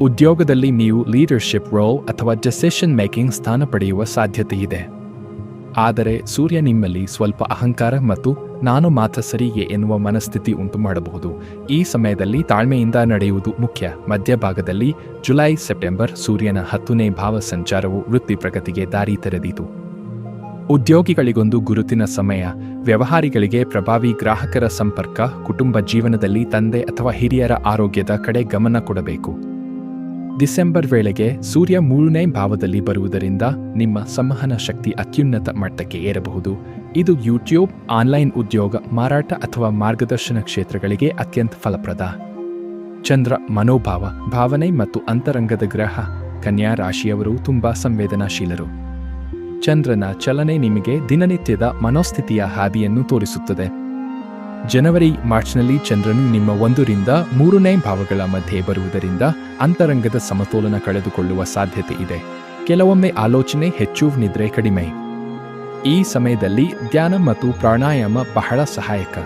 ಉದ್ಯೋಗದಲ್ಲಿ ನೀವು leadership role ಅಥವಾ ಡೆಸಿಷನ್ ಮೇಕಿಂಗ್ ಸ್ಥಾನ ಪಡೆಯುವ ಸಾಧ್ಯತೆ ಇದೆ ಆದರೆ ಸೂರ್ಯ ನಿಮ್ಮಲ್ಲಿ ಸ್ವಲ್ಪ ಅಹಂಕಾರ ಮತ್ತು ನಾನು ಮಾತ್ರ ಸರಿಗೆ ಎನ್ನುವ ಮನಸ್ಥಿತಿ ಉಂಟು ಮಾಡಬಹುದು ಈ ಸಮಯದಲ್ಲಿ ತಾಳ್ಮೆಯಿಂದ ನಡೆಯುವುದು ಮುಖ್ಯ. ಮಧ್ಯಭಾಗದಲ್ಲಿ ಜುಲೈ, ಸೆಪ್ಟೆಂಬರ್ ಸೂರ್ಯನ ಹತ್ತನೇ ಭಾವ ಸಂಚಾರವು ವೃತ್ತಿ ಪ್ರಗತಿಗೆ ದಾರಿ ತೆರೆದಿತು. ಉದ್ಯೋಗಿಗಳಿಗೊಂದು ಗುರುತಿನ ಸಮಯ. ವ್ಯವಹಾರಿಗಳಿಗೆ ಪ್ರಭಾವಿ ಗ್ರಾಹಕರ ಸಂಪರ್ಕ. ಕುಟುಂಬ ಜೀವನದಲ್ಲಿ ತಂದೆ ಅಥವಾ ಹಿರಿಯರ ಆರೋಗ್ಯದ ಕಡೆ ಗಮನ ಕೊಡಬೇಕು. ಡಿಸೆಂಬರ್ ವೇಳೆಗೆ ಸೂರ್ಯ ಮೂರನೇ ಭಾವದಲ್ಲಿ ಬರುವುದರಿಂದ ನಿಮ್ಮ ಸಂವಹನ ಶಕ್ತಿ ಅತ್ಯುನ್ನತ ಮಟ್ಟಕ್ಕೆ ಏರಬಹುದು. ಇದು ಯೂಟ್ಯೂಬ್, ಆನ್ಲೈನ್ ಉದ್ಯೋಗ, ಮಾರಾಟ ಅಥವಾ ಮಾರ್ಗದರ್ಶನ ಕ್ಷೇತ್ರಗಳಿಗೆ ಅತ್ಯಂತ ಫಲಪ್ರದ. ಚಂದ್ರ ಮನೋಭಾವ, ಭಾವನೆ ಮತ್ತು ಅಂತರಂಗದ ಗ್ರಹ, ಕನ್ಯಾ ರಾಶಿಯವರು ತುಂಬಾ ಸಂವೇದನಾಶೀಲರು. ಚಂದ್ರನ ಚಲನೆ ನಿಮಗೆ ದಿನನಿತ್ಯದ ಮನೋಸ್ಥಿತಿಯ ಹಾದಿಯನ್ನು ತೋರಿಸುತ್ತದೆ. ಜನವರಿ ಮಾರ್ಚ್ನಲ್ಲಿ ಚಂದ್ರನು ನಿಮ್ಮ ಒಂದರಿಂದ ಮೂರನೇ ಭಾವಗಳ ಮಧ್ಯೆ ಬರುವುದರಿಂದ ಅಂತರಂಗದ ಸಮತೋಲನ ಕಳೆದುಕೊಳ್ಳುವ ಸಾಧ್ಯತೆ ಇದೆ. ಕೆಲವೊಮ್ಮೆ ಆಲೋಚನೆ ಹೆಚ್ಚು, ನಿದ್ರೆ ಕಡಿಮೆ. ಈ ಸಮಯದಲ್ಲಿ ಧ್ಯಾನ ಮತ್ತು ಪ್ರಾಣಾಯಾಮ ಬಹಳ ಸಹಾಯಕ.